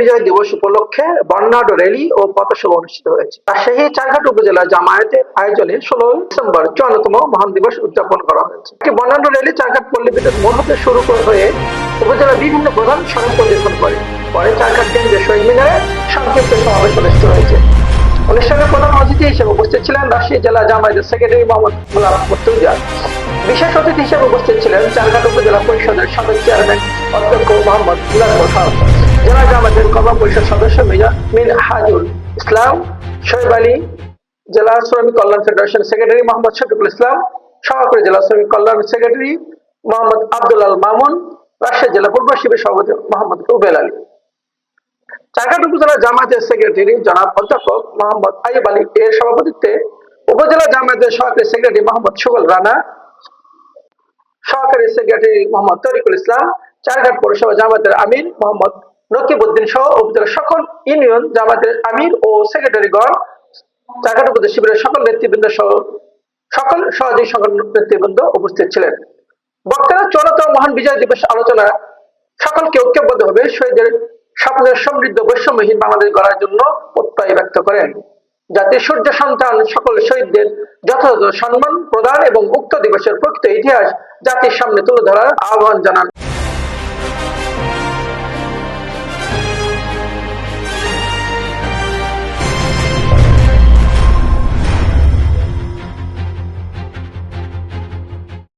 বিজয় দিবস উপলক্ষে বর্ণাঢ্য র্যালি ও পথসভা অনুষ্ঠিত হয়েছে। রাজশাহী চারঘাট উপজেলা জামায়াতের আয়োজনে ষোলো ডিসেম্বর চুয়ান্নতম মহান দিবস উদযাপন করা হয়েছে। একটি বর্ণাঢ্য র্যালি চারঘাট পল্লী বিদ্যুৎ হতে শুরু হয়ে উপজেলার বিভিন্ন প্রধান সড়ক পরিদর্শন করে। পরে চারঘাট কেন্দ্রে শহীদ মিনারে সংক্ষিপ্ত সমাবেশ অনুষ্ঠিত হয়েছে। অনুষ্ঠানে প্রধান অতিথি হিসেবে উপস্থিত ছিলেন রাজশাহী জেলা জামায়াতের সেক্রেটারি মোহাম্মদ গোলাম মুর্তুজা বিশেষ অতিথি হিসেবে উপস্থিত ছিলেন চারঘাট উপজেলা পরিষদের সাবেক চেয়ারম্যান অধ্যক্ষ মোহাম্মদ মুলাকুল হক। জেলা জামায়াতের কর্ম পরিষদ সদস্য মিন হাজুল ইসলাম, শোয়েব আলী, জেলা শ্রমিক কল্যাণ ফেডারেশন সেক্রেটারি মোহাম্মদ শফিকুল ইসলাম, সহকারী জেলা শ্রমিক কল্যাণ সেক্রেটারি মোহাম্মদ আব্দুল মামুন, রাজশাহী জেলা পূর্ব শিবির সভাপতি মোহাম্মদ রুবেল আলী। চারঘাট উপজেলা জামায়াতের সেক্রেটারি জনাব অধ্যাপক মোহাম্মদ আইব আলী এর সভাপতিত্বে উপজেলা জামায়াতের সহকারী সেক্রেটারি মোহাম্মদ সুবল রানা, সহকারী সেক্রেটারি মোহাম্মদ তরিকুল ইসলাম, চারঘাট পৌরসভা জামায়াতের আমির মোহাম্মদ নকিবউদ্দিন সহ উপজেলার সকল ইউনিয়ন জামায়াতের আমির ও সেক্রেটারিগণ চারঘাট উপজেলা শিবিরের সকল নেতৃবৃন্দ সহ সকল সহযোগী সংগঠন নেতৃবৃন্দ উপস্থিত ছিলেন। বক্তারা চলতম মহান বিজয় দিবস আলোচনা সকলকে ঐক্যবদ্ধভাবে শহীদের স্বপ্নের সমৃদ্ধ বৈষম্যহীন বাংলাদেশ গড়ার জন্য প্রত্যয় ব্যক্ত করেন। যাতে সূর্য সন্তান সকল শহীদদের যথাযথ সম্মান প্রদান এবং উক্ত দিবসের প্রকৃত ইতিহাস জাতির সামনে তুলে ধরার আহ্বান জানান।